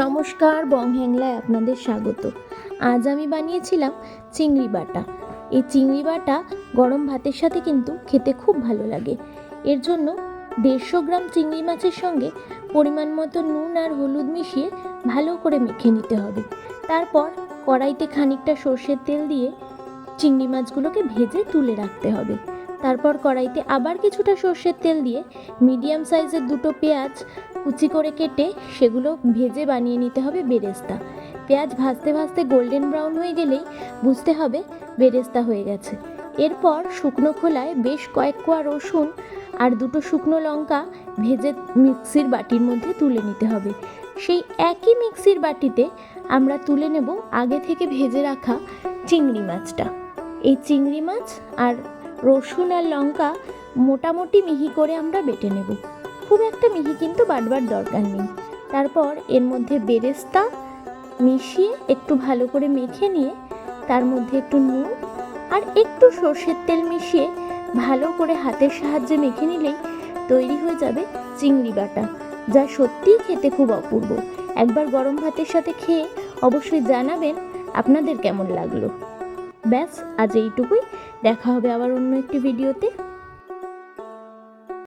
নমস্কার বং হ্যাংলায় আপনাদের স্বাগত। আজ আমি বানিয়েছিলাম চিংড়ি বাটা। এই চিংড়ি বাটা গরম ভাতের সাথে কিন্তু খেতে খুব ভালো লাগে। এর জন্য দেড়শো গ্রাম চিংড়ি মাছের সঙ্গে পরিমাণ মতো নুন আর হলুদ মিশিয়ে ভালো করে মেখে নিতে হবে। তারপর কড়াইতে খানিকটা সর্ষের তেল দিয়ে চিংড়ি মাছগুলোকে ভেজে তুলে রাখতে হবে। তারপর কড়াইতে আবার কিছুটা সর্ষের তেল দিয়ে মিডিয়াম সাইজের দুটো পেঁয়াজ কুচি করে কেটে সেগুলো ভেজে বানিয়ে নিতে হবে বেরেস্তা। পেঁয়াজ ভাজতে ভাজতে গোল্ডেন ব্রাউন হয়ে গেলেই বুঝতে হবে বেরেস্তা হয়ে গেছে। এরপর শুকনো খোলায় বেশ কয়েক কোয়া রসুন আর দুটো শুকনো লঙ্কা ভেজে মিক্সির বাটির মধ্যে তুলে নিতে হবে। সেই একই মিক্সির বাটিতে আমরা তুলে নেব আগে থেকে ভেজে রাখা চিংড়ি মাছটা। এই চিংড়ি মাছ আর রসুন আর লঙ্কা মোটামুটি মিহি করে আমরা বেটে নেব। খুব একটা মিহি কিন্তু বাটবার দরকার নেই। তারপর এর মধ্যে বেরেস্তা মিশিয়ে একটু ভালো করে মেখে নিয়ে তার মধ্যে একটু নুন আর একটু সর্ষের তেল মিশিয়ে ভালো করে হাতের সাহায্যে মেখে নিলেই তৈরি হয়ে যাবে চিংড়ি বাটা, যা সত্যিই খেতে খুব অপূর্ব। একবার গরম ভাতের সাথে খেয়ে অবশ্যই জানাবেন আপনাদের কেমন লাগল। ব্যাস আজ এইটুকুই। দেখা হবে আবার অন্য একটি ভিডিওতে।